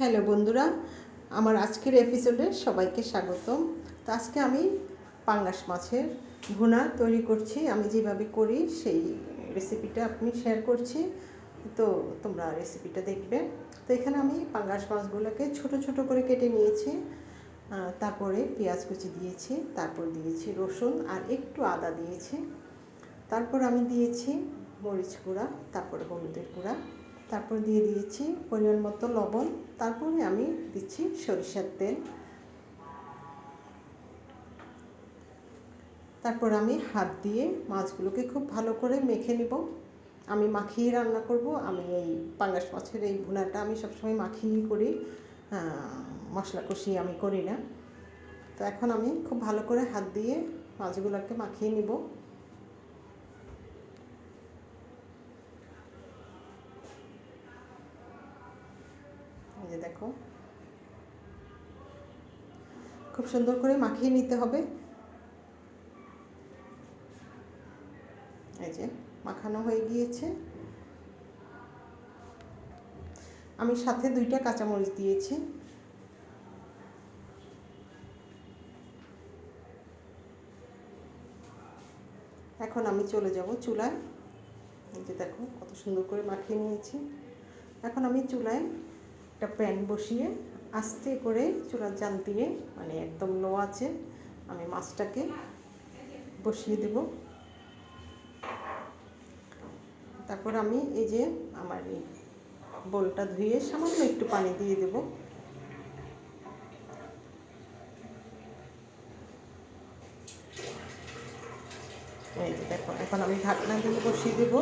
Hello বন্ধুরা, আমার আজকের এপিসোডে সবাইকে স্বাগতম। তো আজকে আমি পাঙ্গাস মাছের ভুনা তৈরি করছি। আমি যেভাবে করি সেই রেসিপিটা আপনি শেয়ার করছি। তো তোমরা রেসিপিটা দেখবে। তো এখানে আমি পাঙ্গাস মাছগুলোকে ছোট ছোট করে কেটে নিয়েছি। তারপরে পেঁয়াজ কুচি দিয়েছি, তারপর দিয়েছি রসুন আর একটু আদা দিয়েছি। তারপর আমি দিয়েছি মরিচ গুঁড়া, তারপরে হলুদের গুঁড়া। তারপর দিয়ে দিয়েছি পরিমাণ মতো লবণ। তারপরে আমি দিচ্ছি সরিষার তেল। তারপর আমি হাত দিয়ে মাছগুলোকে খুব ভালো করে মেখে নিব। আমি মাখিয়ে রান্না করব। আমি এই পাঙ্গাস মাছের এই ভুনাটা আমি সবসময় মাখিয়ে করি। মশলা কষিয়ে আমি করি না। তো এখন আমি খুব ভালো করে হাত দিয়ে মাছগুলোকে মাখিয়ে নিব। যে দেখো। খুব সুন্দর করে মাখিয়ে নিতে হবে। এই যে, মাখানো হয়ে গিয়েছে। আমি সাথে দুইটা কাঁচামরিচ দিয়েছি। এখন আমি চলে যাব চুলায়। এই যে দেখো, কত সুন্দর করে মাখিয়ে নিয়েছি। এখন আমি চুলায় একটা প্যান বসিয়ে আস্তে করে চুলার জাল দিয়ে মানে একদম লো আছে আমি মাছটাকে বসিয়ে দেব। তারপর আমি এই যে আমার এই বোলটা ধুয়ে সামান্য একটু পানি দিয়ে দেব। এই যে দেখো, এখন আমি ঢাকনা দিয়ে বসিয়ে দেবো।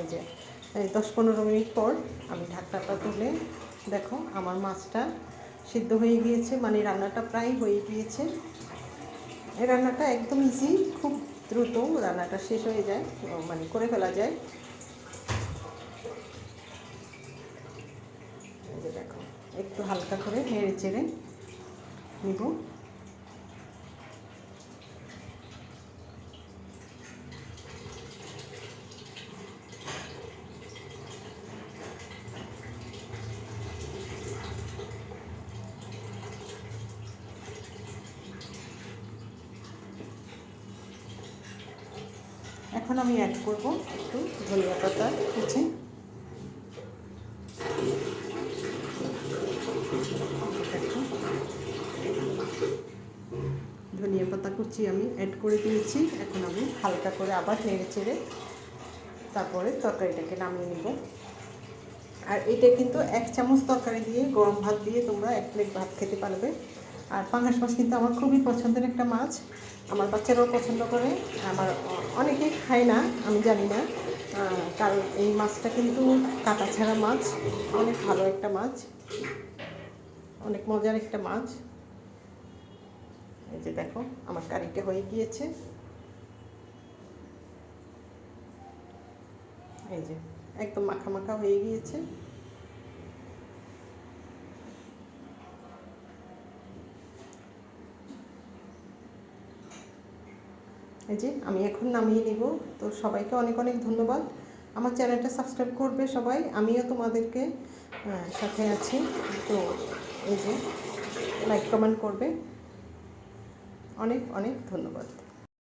এই যে, এই দশ পনেরো মিনিট পর আমি ঢাকনাটা তুলে দেখো আমার মাছটা সিদ্ধ হয়ে গিয়েছে মানে রান্নাটা প্রায় হয়ে গিয়েছে। এই রান্নাটা একদম ইজি খুব দ্রুত রান্নাটা শেষ হয়ে যায় মানে করে ফেলা যায়। দেখো, একটু হালকা করে নেড়ে চেড়ে নিব। এখন আমি অ্যাড করব একটু ধনিয়া পাতা, কুচি। ধনিয়া পাতা, কুচি আমি অ্যাড করে দিয়েছি। এখন আমি হালকা করে আবার নেড়ে চেড়ে তারপরে তরকারিটাকে নামিয়ে নিব। আর এটা কিন্তু এক চামচ তরকারি দিয়ে গরম ভাত দিয়ে তোমরা এক প্লেট ভাত খেতে পারবে। আর পাঙ্গাস মাছ কিন্তু আমার খুবই পছন্দের একটা মাছ। আমার বাচ্চারাও পছন্দ করে আমার অনেকেই খায় না, আমি জানি না। কারণ এই মাছটা কিন্তু কাটা ছাড়া মাছ, অনেক ভালো একটা মাছ, অনেক মজার একটা মাছ। এই যে দেখো, আমার কারিটা হয়ে গিয়েছে। এই যে, একদম মাখা মাখা হয়ে গিয়েছে। এই যে আমি এখন নামিয়ে নিব। তো সবাইকে অনেক অনেক ধন্যবাদ। আমার চ্যানেলটা সাবস্ক্রাইব করবে সবাই। আমিও তোমাদেরকে সাথে আছি। তো এই যে লাইক কমেন্ট করবে। অনেক অনেক ধন্যবাদ।